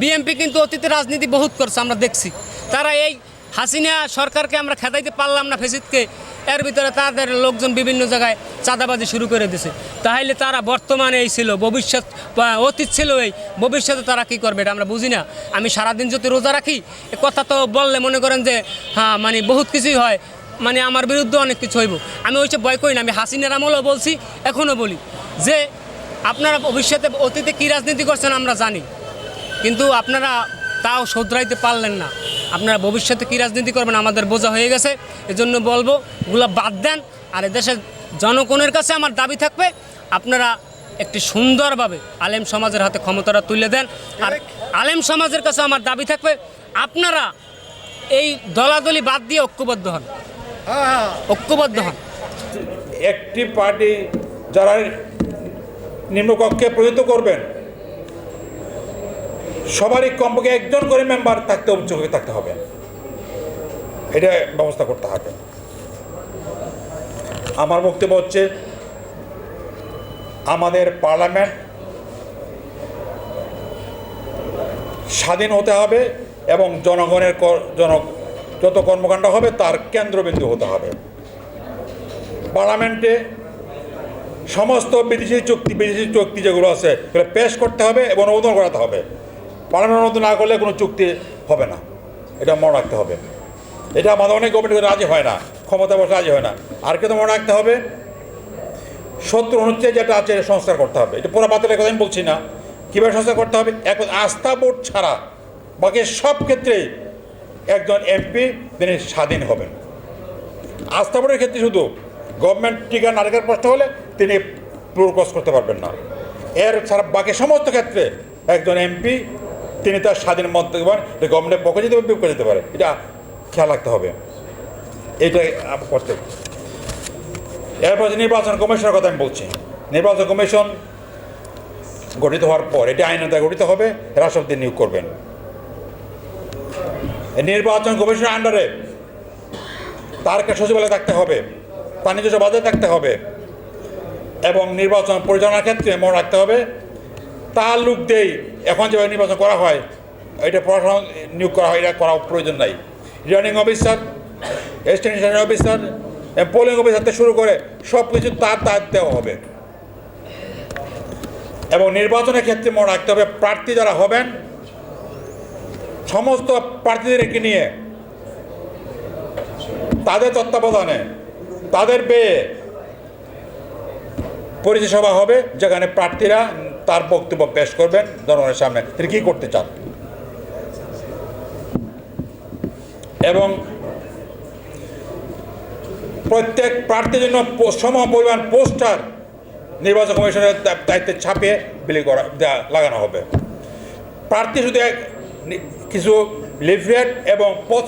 BMP কিন্তু অতীতে রাজনীতি বহুত করছে, আমরা দেখছি। তারা এই হাসিনা সরকারকে আমরা খেদাইতে পারলাম না ফেসিদকে, এর ভিতরে তাদের লোকজন বিভিন্ন জায়গায় চাঁদাবাজি শুরু করে দিছে। তাহলে তারা বর্তমানে এই ছিল, ভবিষ্যৎ অতীত ছিল এই, ভবিষ্যতে তারা কি করবে এটা আমরা বুঝি না। আমি সারাদিন যদি রোজা রাখি, এ কথা তো বললে মনে করেন যে হ্যাঁ মানে বহুত কিছুই হয় মানে আমার বিরুদ্ধে অনেক কিছু হইব। আমি ওইসব ভয় করি না, আমি হাসিনার আমলেও বলছি এখনও বলি। যে আপনারা ভবিষ্যতে অতীতে কী রাজনীতি করছেন আমরা জানি। কিন্তু আপনারা তাও শোধরাইতে পারলেন না। আপনারা ভবিষ্যতে কী রাজনীতি করবেন আমাদের বোঝা হয়ে গেছে। এজন্য বলব ওগুলো বাদ দেন। আর এদেশের জনগণের কাছে আমার দাবি থাকবে আপনারা একটি সুন্দরভাবে আলেম সমাজের হাতে ক্ষমতাটা তুলে দেন। আর আলেম সমাজের কাছে আমার দাবি থাকবে আপনারা এই দলাদলি বাদ দিয়ে ঐক্যবদ্ধ হন। ঐক্যবদ্ধ হন। একটি পার্টি যারা নিম্নকক্ষে প্রযুক্ত করবেন সবারই কমপক্ষে একজন করে মেম্বার থাকতে উচ্চকক্ষে থাকতে হবে। এটা ব্যবস্থা করতে হবে। আমার বক্তব্য হচ্ছে, আমাদের পার্লামেন্ট স্বাধীন হতে হবে এবং জনগণের জন, যত কর্মকাণ্ড হবে তার কেন্দ্রবিন্দু হতে হবে। পার্লামেন্টে সমস্ত বিদেশি চুক্তি বিদেশি চুক্তি যেগুলো আছে সেগুলো পেশ করতে হবে এবং অনুমোদন করাতে হবে। অনুমোদন না করলে কোনো চুক্তি হবে না। এটা মনে রাখতে হবে। এটা আমাদের অনেক গভর্নমেন্ট রাজি হয় না। ক্ষমতা বসে রাজি হয় না। আর কে তো মনে রাখতে হবে? সত্তর অনুচ্ছেদ যেটা আছে সংস্কার করতে হবে। এটা পুরো বাতিলের কথা আমি বলছি না। কীভাবে সংস্কার করতে হবে? এক আস্থা ভোট ছাড়া। বাকি সব ক্ষেত্রেই একজন এমপি তিনি স্বাধীন হবেন। আস্থা ভোটের ক্ষেত্রে শুধু গভর্নমেন্ট টিকা নারকের প্রশ্ন হলে তিনি প্রকাশ করতে পারবেন না। এর ছাড়া বাকি সমস্ত ক্ষেত্রে একজন এমপি তিনি তার স্বাধীন মত দেবেন গভর্নমেন্টের পক্ষে যেতে পারে বিপক্ষে যেতে পারে। এটা খেয়াল রাখতে হবে। আপ- করতে এরপর নির্বাচন কমিশনের কথা আমি বলছি। নির্বাচন কমিশন গঠিত হওয়ার পর এটি আইনতা গঠিত হবে, রাষ্ট্রপতি নিয়োগ করবেন। নির্বাচন কমিশনের আন্ডারে তার সচিবালয় থাকতে হবে, তার নিজস্ব বাজেট থাকতে হবে, এবং নির্বাচন পরিচালনার ক্ষেত্রে মনে রাখতে হবে তার লোক দেই এখন যেভাবে নির্বাচন করা হয়, এটা পড়াশোনা নিয়োগ করা হয়, এটা করা প্রয়োজন নাই। Returning officer extension officer polling officer থেকে শুরু করে সব কিছু তার তার দেওয়া হবে। এবং নির্বাচনের ক্ষেত্রে মনে রাখতে হবে, প্রার্থী যারা হবেন, সমস্ত প্রার্থীদেরকে নিয়ে তাদের তত্ত্বাবধানে, তাদের পেয়ে পরিচয় সভা হবে, যেখানে প্রার্থীরা তার বক্তব্য পেশ করবেন জনগণের সামনে। তিনি কী করতে চান? এবং প্রত্যেক প্রার্থীর জন্য সম পরিমাণ পোস্টার নির্বাচন কমিশনের দায়িত্বে ছাপিয়ে বিলি করা লাগানো হবে। প্রার্থী শুধু কিছু লিফলেট এবং পথ